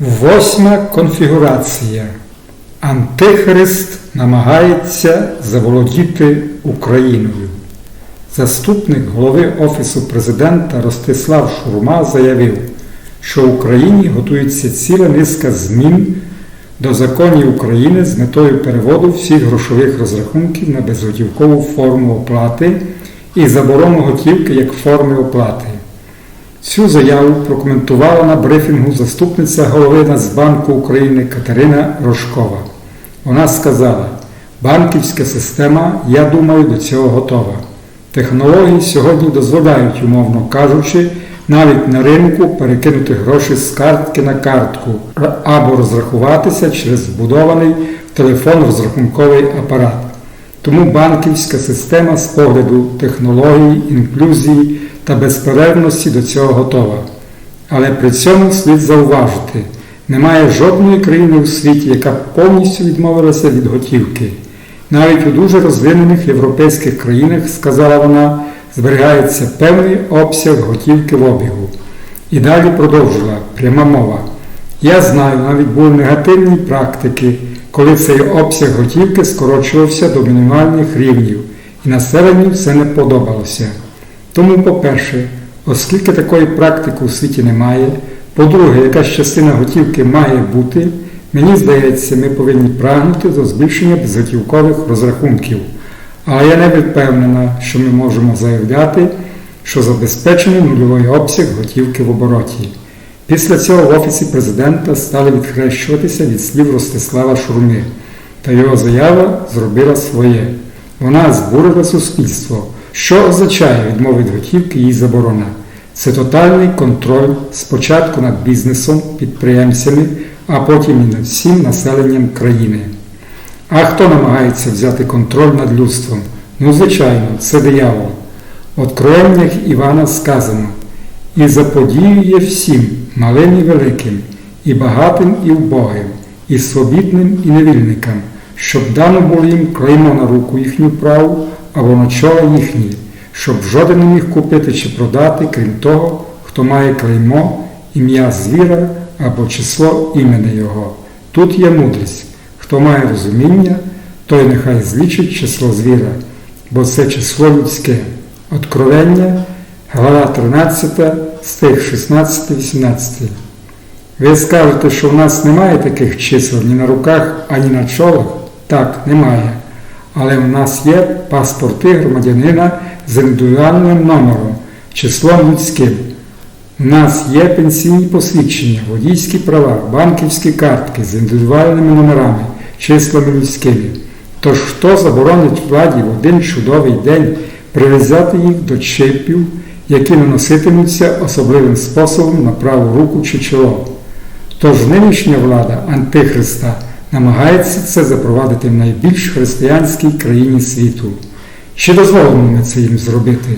Восьма конфігурація. Антихрист намагається заволодіти Україною. Заступник голови Офісу президента Ростислав Шурма заявив, що в Україні готується ціла низка змін до законів України з метою переводу всіх грошових розрахунків на безготівкову форму оплати і заборону готівки як форми оплати. Цю заяву прокоментувала на брифінгу заступниця голови Нацбанку України Катерина Рожкова. Вона сказала, банківська система, я думаю, до цього готова. Технології сьогодні дозволяють, умовно кажучи, навіть на ринку перекинути гроші з картки на картку або розрахуватися через збудований телефон розрахунковий апарат. Тому банківська система з погляду технологій, інклюзії та безперервності до цього готова. Але при цьому слід зауважити, немає жодної країни у світі, яка повністю відмовилася від готівки. Навіть у дуже розвинених європейських країнах, сказала вона, зберігається певний обсяг готівки в обігу. І далі продовжила пряма мова. Я знаю, навіть були негативні практики, коли цей обсяг готівки скорочувався до мінімальних рівнів, і населенню це не подобалося. Тому, по-перше, оскільки такої практики у світі немає, по-друге, якась частина готівки має бути, мені здається, ми повинні прагнути до збільшення безготівкових розрахунків. Але я не впевнена, що ми можемо заявляти, що забезпечений нульовий обсяг готівки в обороті. Після цього в Офісі президента стали відхрещуватися від слів Ростислава Шурми, та його заява зробила своє. Вона збурила суспільство. Що означає відмова від готівки і заборона? Це тотальний контроль спочатку над бізнесом, підприємцями, а потім і над всім населенням країни. А хто намагається взяти контроль над людством? Ну, звичайно, це диявол. В Откровеннях Івана сказано, і заподіює всім, малим і великим, і багатим, і вбогим, і свобідним, і невільникам, щоб дано було їм клеймо на руку їхню праву або на чола їхні, щоб жоден не міг купити чи продати, крім того, хто має клеймо, ім'я звіра або число імені Його. Тут є мудрість. Хто має розуміння, той нехай злічить число звіра, бо це число людське. Откровення, глава 13, стих 16-18. Ви скажете, що в нас немає таких чисел ні на руках, ані на чолах? Так, немає. Але в нас є паспорти громадянина з індивідуальним номером, числом людським. У нас є пенсійні посвідчення, водійські права, банківські картки з індивідуальними номерами, числами людськими. Тож хто заборонить владі в один чудовий день прив'язати їх до чипів, які наноситимуться особливим способом на праву руку чи чоло? Тож нинішня влада Антихриста намагається це запровадити в найбільш християнській країні світу. Чи дозволимо ми це їм зробити?